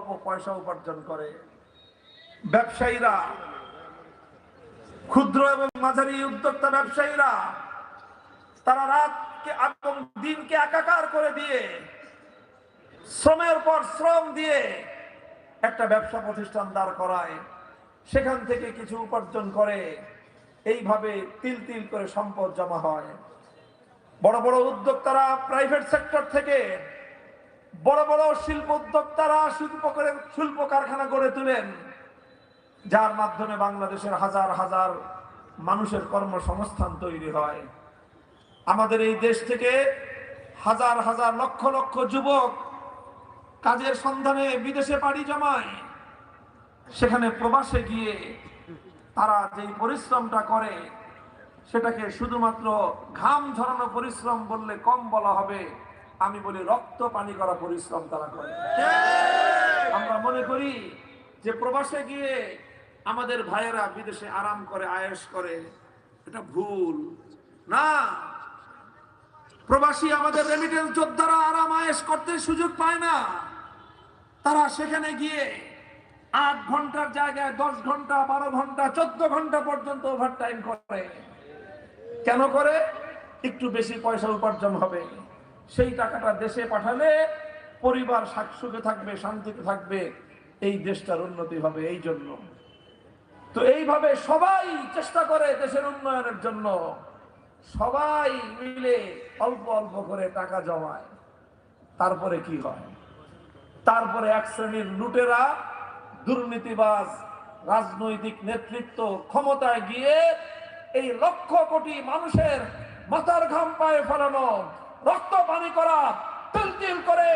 অল্প পয়সা উপার্জন করে। ব্যবসায়ীরা, ক্ষুদ্র এবং মাঝারি উদ্যোক্তা ব্যবসায়ীরা, তারা রাতকে এবং দিনকে একাকার করে দিয়ে, শ্রমের পর শ্রম দিয়ে একটা ব্যবসা প্রতিষ্ঠান দাঁড় করায়। সেখান থেকে কিছু উপার্জন করে, এইভাবে তিল তিল করে সম্পদ জমা হয়। বড় বড় উদ্যোক্তারা প্রাইভেট সেক্টর থেকে বড় বড় শিল্প উদ্যোক্তারা শিল্প করে শিল্প কারখানা গড়ে তোলেন। যার মাধ্যমে বাংলাদেশের হাজার হাজার মানুষের কর্মসংস্থান তৈরি হয়। আমাদের এই দেশ থেকে হাজার হাজার লক্ষ লক্ষ যুবক কাজের সন্ধানে বিদেশে পাড়ি জমায়। সেখানে প্রবাসে গিয়ে তারা যেই পরিশ্রমটা করে, সেটাকে শুধুমাত্র ঘাম ঝরানো পরিশ্রম বললে কম বলা হবে। আমি বলি রক্ত পানি করা পরিশ্রম তারা করে। আমরা মনে করি যে প্রবাসে গিয়ে আমাদের ভাইয়েরা বিদেশে আরাম করে আয়েশ করে এটা ভুল। না। প্রবাসী আমাদের রেমিটেন্স যোদ্ধারা আরাম আয়েশ করতে সুযোগ পায় না। তারা সেখানে গিয়ে আট ঘণ্টার জায়গায় দশ ঘণ্টা বারো ঘণ্টা চোদ্দ ঘণ্টা পর্যন্ত ওভার টাইম করে। কেন করে? একটু বেশি পয়সা উপার্জন হবে। সেই টাকাটা দেশে পাঠালে পরিবার সুখে থাকবে, শান্তিতে থাকবে, এই দেশটার উন্নতি হবে এই জন্য। তো এইভাবে সবাই চেষ্টা করে দেশের উন্নয়নের জন্য। সবাই মিলে অল্প অল্প করে টাকা জমায়। তারপরে কি হয়? তারপরে এক শ্রেণির লুটেরা, দুর্নীতিবাজ, রাজনৈতিক নেতৃত্ব ক্ষমতায় গিয়ে এই লক্ষ কোটি মানুষের মাথার ঘাম পায়ে ফেলানো রক্ত পানি করা, তিল করে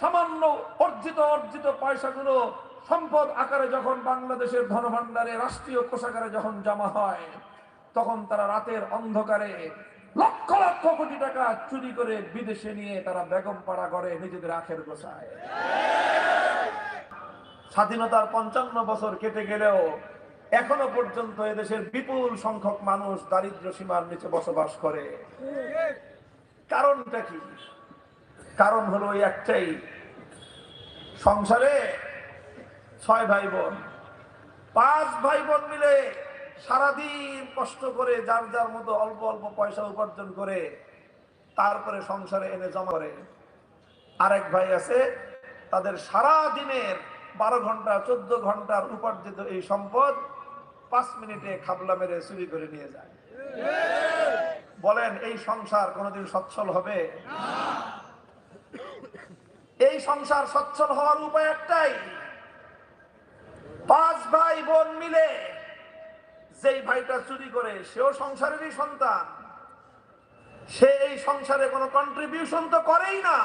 সামান্য অর্জিত অর্জিত পয়সাগুলো সম্পদ আকারে যখন বাংলাদেশের ধনভাণ্ডারে, রাষ্ট্রীয় কোষাগারে যখন জমা হয়, তখন তারা রাতের অন্ধকারে লক্ষ লক্ষ কোটি টাকা চুরি করে বিদেশে নিয়ে তারা বেগম পাড়া করে নিজেদের আখের গোসায় স্বাধীনতার পঞ্চান্ন বছর কেটে গেলেও এখনও পর্যন্ত এদেশের বিপুল সংখ্যক মানুষ দারিদ্র সীমার নিচে বসবাস করে। কারণটা কি? কারণ হলো ওই একটাই। সংসারে ছয় ভাই বোন পাঁচ ভাই বোন মিলে সারাদিন কষ্ট করে যার যার মতো অল্প অল্প পয়সা উপার্জন করে তারপরে সংসারে এনে জমা করে। আরেক ভাই আছে, তাদের সারা দিনের বারো ঘণ্টা, চোদ্দ ঘণ্টার উপার্জিত এই সম্পদ পাঁচ মিনিটে খাবলা মেরে চুরি করে নিয়ে যায়। বলেন, এই সংসার কোনোদিন সচ্ছল হবে? এই সংসার সচ্ছল হওয়ার উপায় একটাই। পাঁচ ভাই বোন মিলে যেই ভাইটা চুরি করে, সেও সংসারেরই সন্তান। সে এই সংসারে কোনো কন্ট্রিবিউশন তো করেই না।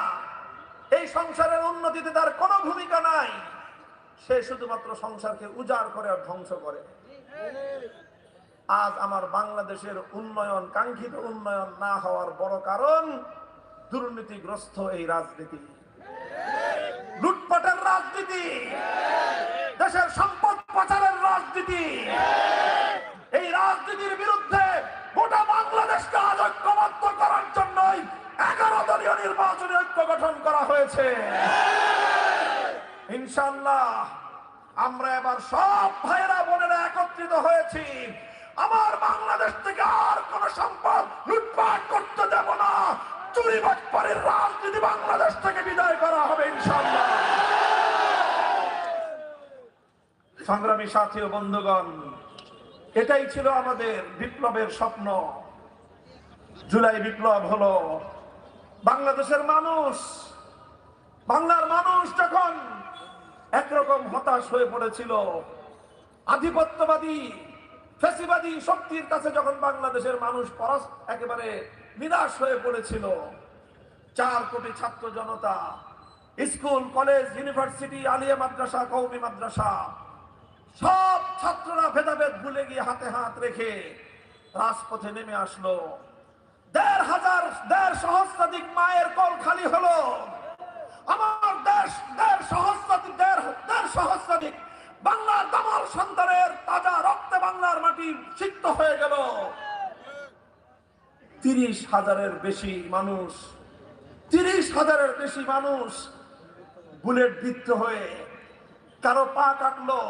এই সংসারের উন্নতিতে তার কোনো ভূমিকা নাই। সে শুধুমাত্র সংসারকে উজাড় করে আর ধ্বংস করে। আজ আমার বাংলাদেশের উন্নয়ন, কাঙ্ক্ষিত উন্নয়ন না হওয়ার বড় কারণ দুর্নীতিগ্রস্ত এই রাজনীতি। লুটপাটের রাজনীতি। দেশের সম্পদ পাচারের রাজনীতি। এই রাজনীতির বিরুদ্ধে গোটা বাংলাদেশকে আজ ঐক্যবদ্ধ করার জন্যই এগারো দলীয় নির্বাচনী ঐক্য গঠন করা হয়েছে। ইনশাল্লাহ আমরা এবার সব ভাইয়েরা বোনেরা একত্রিত হয়েছি। আমার বাংলাদেশ থেকে আর কোন সম্পদ লুটপাট করতে দেব না। চুরি বাটপারের রাজনীতি বাংলাদেশ থেকে বিদায় করা হবে ইনশাল্লাহ সংগ্রামী সাথী ও বন্ধুগণ, এটাই ছিল আমাদের বিপ্লবের স্বপ্ন। জুলাই বিপ্লব হলো বাংলাদেশের মানুষ, বাংলার মানুষ যখন একরকম হতাশ হয়ে পড়েছিল, আধিপত্যবাদী ফেসিবাদী শক্তির কাছে যখন বাংলাদেশের মানুষ পরস, একেবারে নিরাশ হয়ে পড়েছিল, চার কোটি ছাত্র জনতা, school, college, university, Alia Madrasa কৌমি মাদ্রাসা, সব ছাত্ররা ভেদাভেদ ভুলে গিয়ে হাতে হাত রেখে রাজপথে নেমে আসলো। দেড় হাজার, দেড় সহস্রাধিক মায়ের কল খালি হলো। আমার দেশ, দেড় সহস্রাধিক, দেড় দেড় সহস্রাধিক বাংলার দামাল সন্তানের তাজা রক্তে বাংলার মাটি সিক্ত হয়ে গেল। তিরিশ হাজারের বেশি মানুষ, তিরিশ হাজারের বেশি মানুষ বুলেট বিদ্ধ হয়ে কারও পা কাটলো,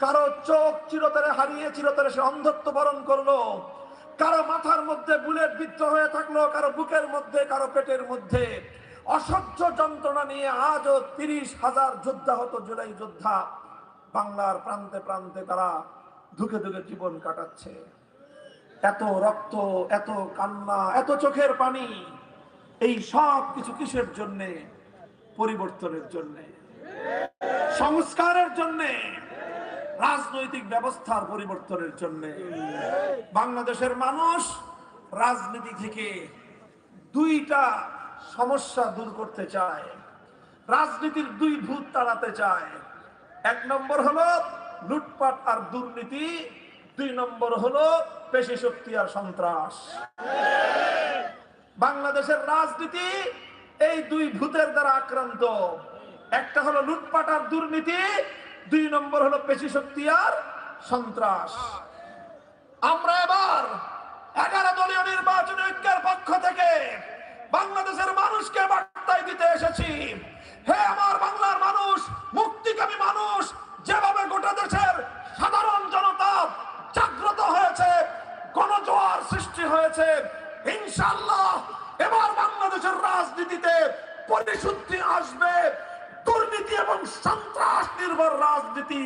কারও চোখ চিরতরে হারিয়ে চিরতরে সে অন্ধত্ব বরণ করল, কারও মাথার মধ্যে বুলেট বিদ্ধ হয়ে থাকল, কারও বুকের মধ্যে, কারও পেটের মধ্যে। অসহ্য যন্ত্রণা নিয়ে আজও তিরিশ হাজার যোদ্ধা হতো জুলাই যোদ্ধা বাংলার প্রান্তে প্রান্তে তারা ধুকে ধুকে জীবন কাটাচ্ছে। এত রক্ত, এত কান্না, এত চোখের পানি, এই সব কিছু কিসের জন্যে? পরিবর্তনের জন্যে। সংস্কারের জন্যে। রাজনৈতিক ব্যবস্থার পরিবর্তনের জন্য। বাংলাদেশের মানুষ রাজনীতি থেকে দুইটা সমস্যা দূর করতে চায়। রাজনীতির দুই ভূত তাড়াতে চায়। এক নম্বর হলো লুটপাট আর দুর্নীতি, দুই নম্বর হলো পেশি শক্তি আর সন্ত্রাস। বাংলাদেশের রাজনীতি এই দুই ভূতের দ্বারা আক্রান্ত। একটা হলো লুটপাট আর দুর্নীতি, দুই নম্বর হলো পেশি শক্তি আর সন্ত্রাস। আমরা এবার এগারো দলীয় নির্বাচন ঐক্যের পক্ষ থেকে বাংলাদেশের মানুষকে বার্তায় দিতে এসেছি। হে আমার বাংলার মানুষ, মুক্তিকামী মানুষ, যেভাবে গোটা দেশের সাধারণ জনতা জাগ্রত হয়েছে, গণজোয়ার সৃষ্টি হয়েছে ইনশাল্লাহ এবার বাংলাদেশের রাজনীতিতে পরিশুদ্ধি আসবে। দুর্নীতি এবং সন্ত্রাস নির্ভর রাজনীতি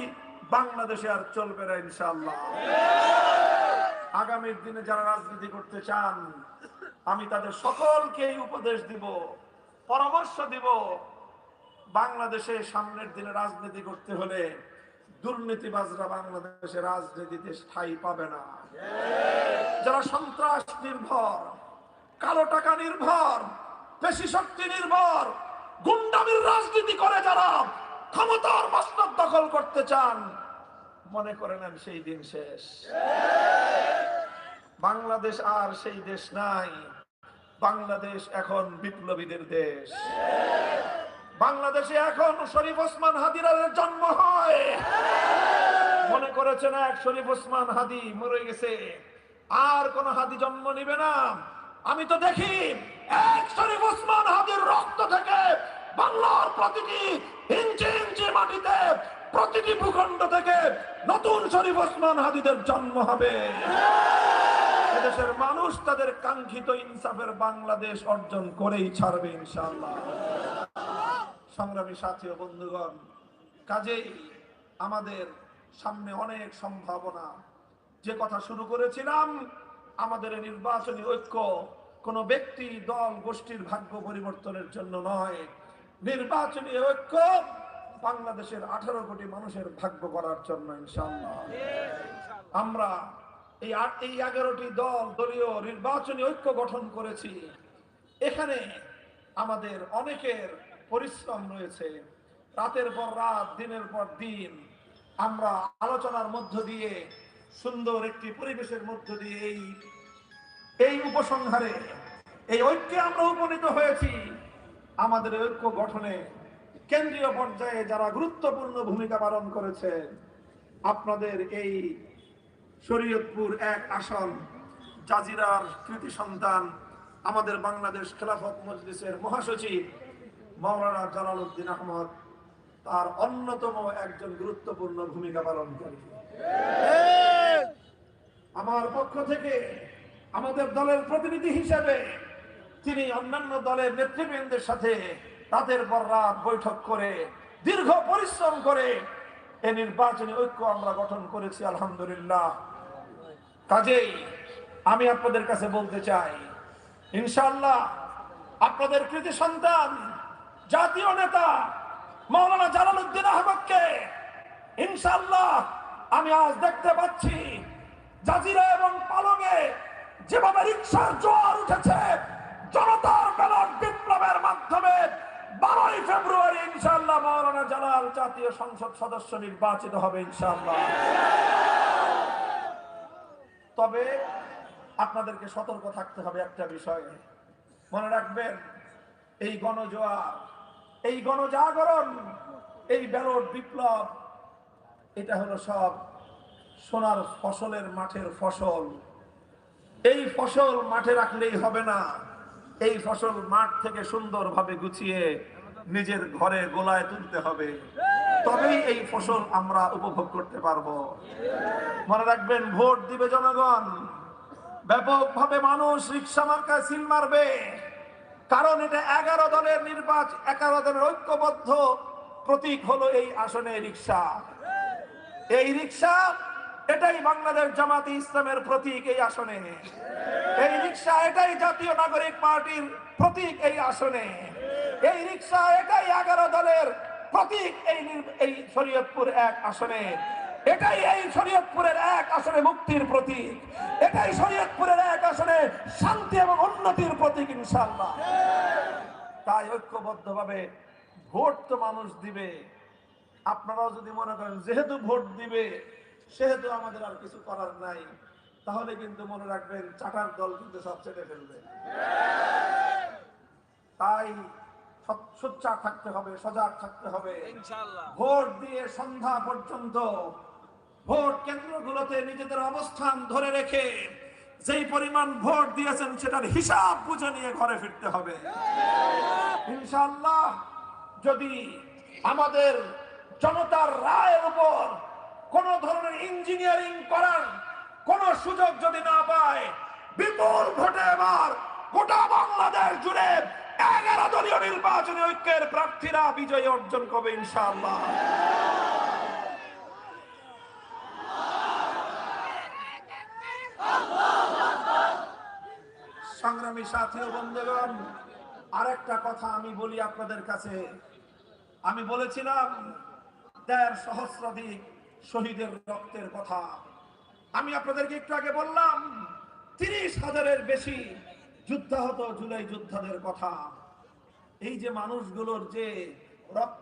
বাংলাদেশে আর চলবে না ইনশাল্লাহ আগামীর দিনে যারা রাজনীতি করতে চান, আমি তাদের সকলকে উপদেশ দিব, পরামর্শ দিব। বাংলাদেশে সামনের দিনে রাজনীতি করতে হলে দুর্নীতিবাজরা বাংলাদেশে রাজনীতিতে স্থায়ী পাবে না। যারা সন্ত্রাস নির্ভর, কালো টাকা নির্ভর, পেশি শক্তি নির্ভর, গুন্ডামির রাজনীতি করে যারা ক্ষমতার মসনদ দখল করতে চান, মনে করে নেন সেই দিন শেষ। বাংলাদেশ আর সেই দেশ নাই, বাংলাদেশ এখন বিপ্লবীদের দেশ। বাংলাদেশে এখন শরীফ ওসমান হাদিরারের জন্ম হয়। মনে করেছেন এক শরীফ ওসমান হাদি মরে গেছে। আর কোন হাদি জন্ম নিবে না। আমি তো দেখি এক শরীফ ওসমান হাদির রক্ত থেকে বাংলার প্রতিটি ইঞ্চি ইঞ্চি মাটিতে, প্রতিটি ভূখণ্ড থেকে নতুন শরীফ ওসমান হাদিদের জন্ম হবে। এদেশের মানুষ তাদের কাঙ্ক্ষিত ইনসাফের বাংলাদেশ অর্জন করেই ছাড়বে ইনশাআল্লাহ। সংগ্রামী সাথী ও বন্ধুগণ, কাজেই আমাদের সামনে অনেক সম্ভাবনা। যে কথা শুরু করেছিলাম, আমাদের নির্বাচনী ঐক্য কোন ব্যক্তি, দল, গোষ্ঠীর ভাগ্য পরিবর্তনের জন্য নয়। নির্বাচনী ঐক্য বাংলাদেশের আঠারো কোটি মানুষের ভাগ্য করার জন্য আমরা এই এই এগারোটি দল, দলীয় নির্বাচনী ঐক্য গঠন করেছি। এখানে আমাদের অনেকের পরিশ্রম রয়েছে। রাতের পর রাত, দিনের পর দিন আমরা আলোচনার মধ্য দিয়ে, সুন্দর একটি পরিবেশের মধ্য দিয়ে এই এই উপসংহারে, এই ঐক্যে আমরা উপনীত হয়েছি। আমাদের ঐক্য গঠনে কেন্দ্রীয় পর্যায়ে যারা গুরুত্বপূর্ণ ভূমিকা পালন করেছেন আপনাদের এই শরীয়তপুর এক আসন, জাজিরার কৃতি সন্তান, আমাদের বাংলাদেশ খেলাফত মজলিসের মহাসচিব মাওলানা জালাল উদ্দিন আহমদ তার অন্যতম একজন গুরুত্বপূর্ণ ভূমিকা পালন করে আমার পক্ষ থেকে আমাদের দলের প্রতিনিধি হিসেবে তিনি অন্যান্য দলের নেতৃবৃন্দের সাথে তাদের পর রাত বৈঠক করে দীর্ঘ পরিশ্রম করে এ নির্বাচনী ঐক্য আমরা গঠন করেছি, আলহামদুলিল্লাহ। কাজেই আমি আপনাদের কাছে বলতে চাই ইনশাল্লাহ আপনাদের কৃতি সন্তান জাতীয় নেতা মৌলানা জালালউদ্দিন আহমদকে ইনশাল্লাহ আমি আজ দেখতে পাচ্ছি জাজিরা এবং পালঙে যেভাবে রিক্সার জোয়ার উঠেছে, জনতার ব্যালট বিপ্লবের মাধ্যমে বারোই ফেব্রুয়ারি ইনশাল্লাহ মৌলানা জালাল জাতীয় সংসদ সদস্য নির্বাচিত হবে ইনশাল্লাহ তবে আপনাদেরকে সতর্ক থাকতে হবে একটা বিষয়ে। মনে রাখবেন, এই গণজোয়ার এই গণজাগরণ, এই ব্যালট বিপ্লব, এটা হলো সব সোনার ফসলের মাঠের ফসল। এই ফসল মাঠে রাখলেই হবে না। এই ফসল মাঠ থেকে সুন্দরভাবে গুছিয়ে নিজের ঘরে গোলায় তুলতে হবে। তবেই এই ফসল আমরা উপভোগ করতে পারব। মনে রাখবেন, ভোট দিবে জনগণ। ব্যাপকভাবে মানুষ রিক্সা মার্কায় সিল মারবে। কারণ এটা এগারো দলের নির্বাচন, এগারো দলের ঐক্যবদ্ধ প্রতীক হলো এই আসনে রিক্সা এই রিক্সা এটাই বাংলাদেশ জামাতি ইসলামের প্রতীক এই আসনে। এই রিক্সা এটাই জাতীয় নাগরিক পার্টির প্রতীক এই আসনে। এই রিক্সা এটাই এগারো দলের প্রতীক এই এই শরীয়তপুর এক আসনে। এটাই এই শরীয়তপুরের এক আসনে মুক্তির প্রতীক। এটাই শরীয়তপুরের এক আসনে শান্তি এবং উন্নতির প্রতীক ইনশাল্লাহ তাই ঐক্যবদ্ধভাবে ভোট তো মানুষ দিবে। আপনারাও যদি মনে করেন যেহেতু ভোট দিবে সেহেতু আমাদের আর কিছু করার নাই তাহলে কিন্তু মনে রাখবেন চাটার দল কিন্তু সব চেটে ফেলবে। তাই সোচ্চার থাকতে হবে সজাগ থাকতে হবে। ভোট দিয়ে সন্ধ্যা পর্যন্ত ভোট কেন্দ্রগুলোতে নিজেদের অবস্থান ধরে রেখে যেই পরিমাণ ভোট দিয়েছেন সেটার হিসাব বুঝে নিয়ে ঘরে ফিরতে হবে। ইনশাল্লাহ যদি আমাদের জনতার রায়ের উপর কোন ধরনের ইঞ্জিনিয়ারিং করার কোন সুযোগ যদি না পায়, বিপুল ভোটে এবার গোটা বাংলাদেশ জুড়ে এগারো দলীয় নির্বাচনী ঐক্যের প্রার্থীরা বিজয় অর্জন করবে ইনশাআল্লাহ। সংগ্রামী সাথী ও বন্ধুগণ, আরেকটা কথা আমি বলি আপনাদের কাছে। আমি বলেছিলাম, দেড় সহস্রাধিক শহীদের রক্তের কথা। আমি আপনাদেরকে একটু আগে বললাম, তিরিশ হাজারের বেশি যুদ্ধাহত জুলাই যোদ্ধাদের কথা। এই যে মানুষগুলোর যে রক্ত